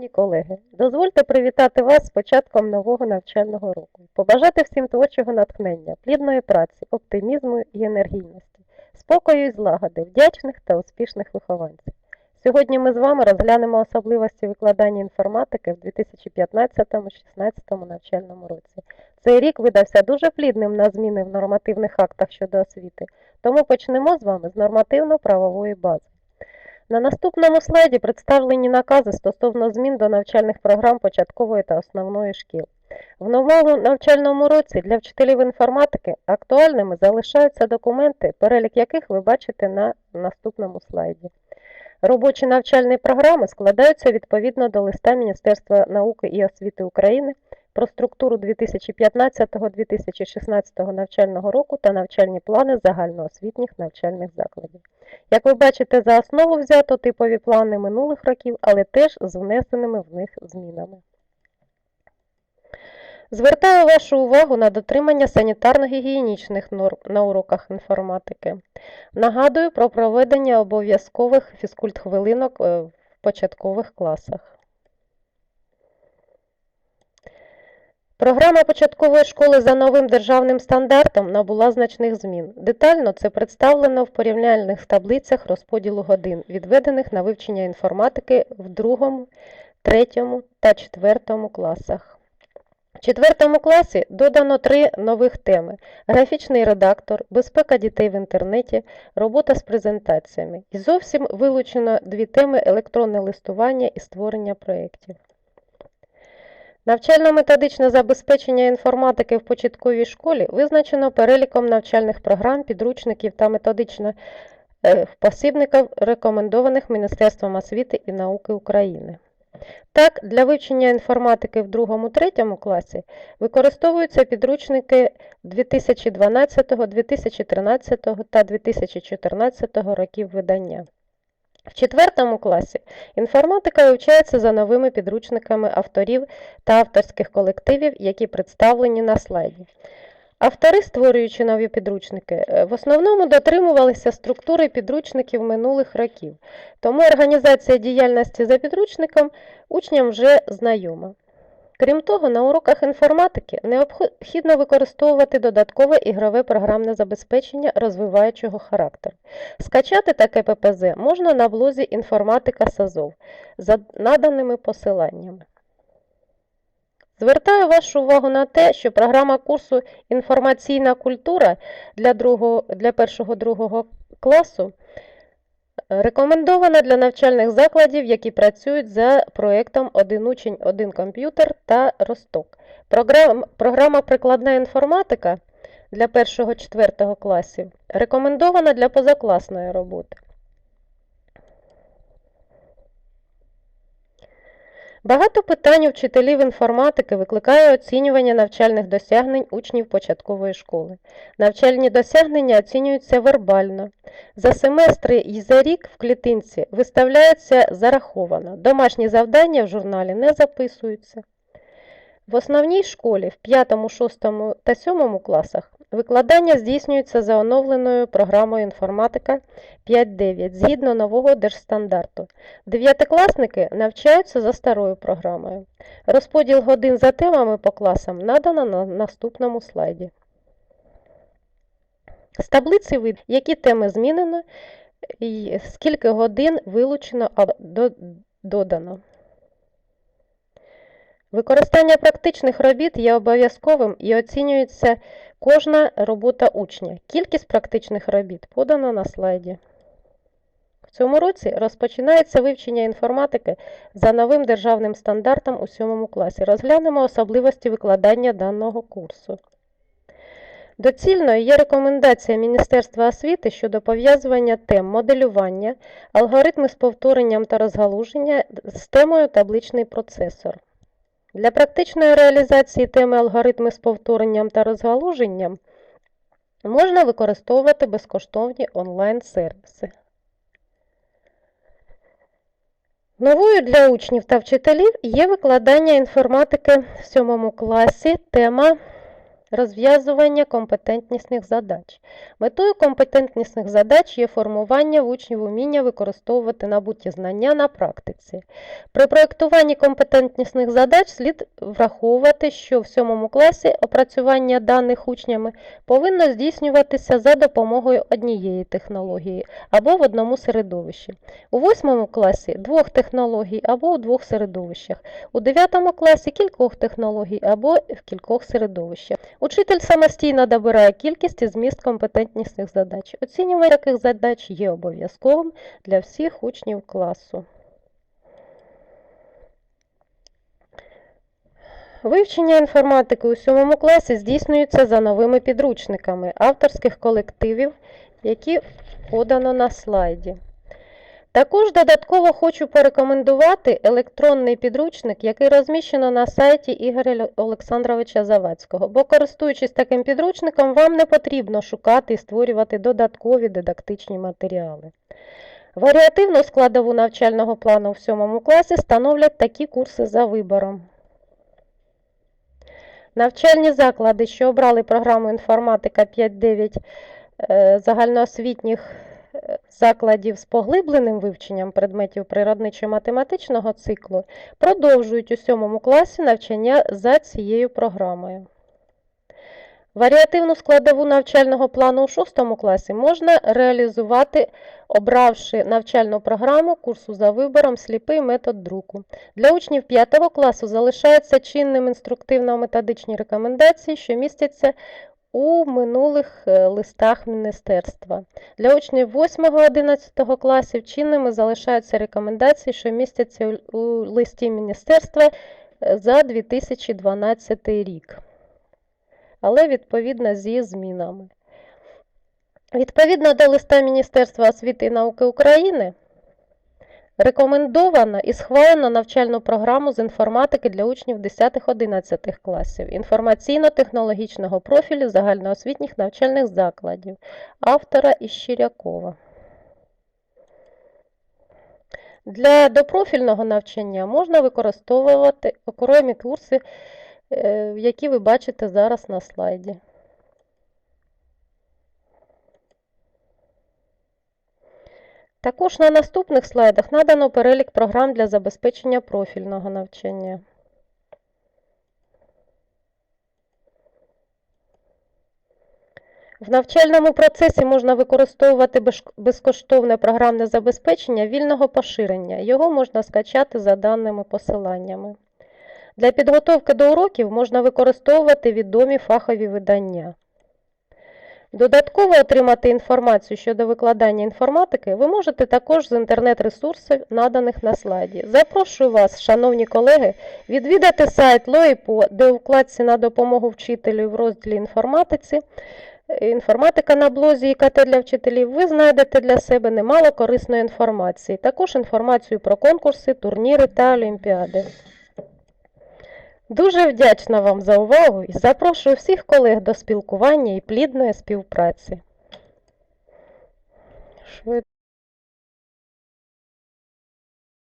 Шановні колеги, дозвольте привітати вас з початком нового навчального року. Побажати всім творчого натхнення, плідної праці, оптимізму і енергійності, спокою і злагоди, вдячних та успішних вихованців. Сьогодні ми з вами розглянемо особливості викладання інформатики в 2015-16 навчальному році. Цей рік видався дуже плідним на зміни в нормативних актах щодо освіти, тому почнемо з вами з нормативно-правової бази. На наступному слайді представлені накази стосовно змін до навчальних програм початкової та основної шкіл. В новому навчальному році для вчителів інформатики актуальними залишаються документи, перелік яких ви бачите на наступному слайді. Робочі навчальні програми складаються відповідно до листа Міністерства науки і освіти України про структуру 2015-2016 навчального року та навчальні плани загальноосвітніх навчальних закладів. Як ви бачите, за основу взято типові плани минулих років, але теж з внесеними в них змінами. Звертаю вашу увагу на дотримання санітарно-гігієнічних норм на уроках інформатики. Нагадую про проведення обов'язкових фізкульт-хвилинок е, в початкових класах. Програма початкової школи за новим державним стандартом набула значних змін. Детально це представлено в порівняльних таблицях розподілу годин, відведених на вивчення інформатики в другому, третьому та четвертому класах. В четвертому класі додано три нових теми: графічний редактор, безпека дітей в інтернеті, робота з презентаціями. І зовсім вилучено дві теми електронне листування і створення проєктів. Навчально-методичне забезпечення інформатики в початковій школі визначено переліком навчальних програм, підручників та методично е, посібників, рекомендованих Міністерством освіти і науки України. Так, для вивчення інформатики в 2-3 класі використовуються підручники 2012, 2013 та 2014 років видання. В четвертому класі інформатика вивчається за новими підручниками авторів та авторських колективів, які представлені на слайді. Автори, створюючи нові підручники, е, в основному дотримувалися структури підручників минулих років, тому організація діяльності за підручником учням вже знайома. Крім того, на уроках інформатики необхідно використовувати додаткове ігрове програмне забезпечення розвиваючого характеру. Скачати таке ППЗ можна на блозі інформатика САЗОВ за наданими посиланнями. Звертаю вашу увагу на те, що програма курсу Інформаційна культура для, другого, для першого-другого класу Рекомендована для навчальних закладів, які працюють за проєктом Один учень, один комп'ютер та Росток. Програма Прикладна інформатика для 1-4 класів рекомендована для позакласної роботи. Багато питань у вчителів інформатики викликає оцінювання навчальних досягнень учнів початкової школи. Навчальні досягнення оцінюються вербально. За семестри і за рік в клітинці виставляються зараховано. Домашні завдання в журналі не записуються. В основній школі в 5, 6 та 7 класах викладання здійснюється за оновленою програмою інформатика 5.9 згідно нового держстандарту. Дев'ятикласники навчаються за старою програмою. Розподіл годин за темами по класам надано на наступному слайді. З таблиці видно, які теми змінено і скільки годин вилучено або додано. Використання практичних робіт є обов'язковим і оцінюється кожна робота учня. Кількість практичних робіт подана на слайді. В цьому році розпочинається вивчення інформатики за новим державним стандартом у 7 класі. Розглянемо особливості викладання даного курсу. Доцільною є рекомендація Міністерства освіти щодо пов'язування тем моделювання, алгоритми з повторенням та розгалуження з темою табличний процесор. Для практичної реалізації теми алгоритми з повторенням та розгалуженням можна використовувати безкоштовні онлайн-сервіси. Новою для учнів та вчителів є викладання інформатики в 7 класі тема Розв'язування компетентнісних задач. Метою компетентнісних задач є формування в учнів уміння використовувати набуті знання на практиці. При проєктуванні компетентнісних задач слід враховувати, що в 7 класі опрацювання даних учнями повинно здійснюватися за допомогою однієї технології або в одному середовищі. У 8 класі двох технологій або у двох середовищах. У 9 класі кількох технологій або в кількох середовищах. Учитель самостійно добирає кількість і зміст компетентнісних задач. Оцінювання таких задач є обов'язковим для всіх учнів класу. Вивчення інформатики у 7 класі здійснюється за новими підручниками авторських колективів, які подано на слайді. Також додатково хочу порекомендувати електронний підручник, який розміщено на сайті Ігоря Олександровича Завадського, бо користуючись таким підручником, вам не потрібно шукати і створювати додаткові дидактичні матеріали. Варіативну складову навчального плану в 7 класі становлять такі курси за вибором. Навчальні заклади, що обрали програму інформатика 5.9 е, загальноосвітніх закладів з поглибленим вивченням предметів природничо-математичного циклу, продовжують у 7 класі навчання за цією програмою. Варіативну складову навчального плану у 6 класі можна реалізувати, обравши навчальну програму курсу за вибором сліпий метод друку. Для учнів 5 класу залишаються чинним інструктивно-методичні рекомендації, що містяться у минулих е, листах міністерства. Для учнів 8-11 класів чинними залишаються рекомендації, що містяться у листі міністерства е, за 2012 рік але відповідно зі змінами. Відповідно до листа Міністерства освіти і науки України рекомендовано і схвалено навчальну програму з інформатики для учнів 10-11 класів, інформаційно-технологічного профілю загальноосвітніх навчальних закладів автора Іщирякова. Для допрофільного навчання можна використовувати окремі курси е, які ви бачите зараз на слайді. Також на наступних слайдах надано перелік програм для забезпечення профільного навчання. В навчальному процесі можна використовувати безкоштовне програмне забезпечення вільного поширення. Його можна скачати за даними посиланнями. Для підготовки до уроків можна використовувати відомі фахові видання. Додатково отримати інформацію щодо викладання інформатики ви можете також з інтернет-ресурсів, наданих на слайді. Запрошую вас, шановні колеги, відвідати сайт ЛОІПО, де у вкладці на допомогу вчителю в розділі інформатиці Інформатика на блозі ІКТ для вчителів ви знайдете для себе немало корисної інформації, також інформацію про конкурси, турніри та олімпіади. Дуже вдячна вам за увагу і запрошую всіх колег до спілкування і плідної співпраці.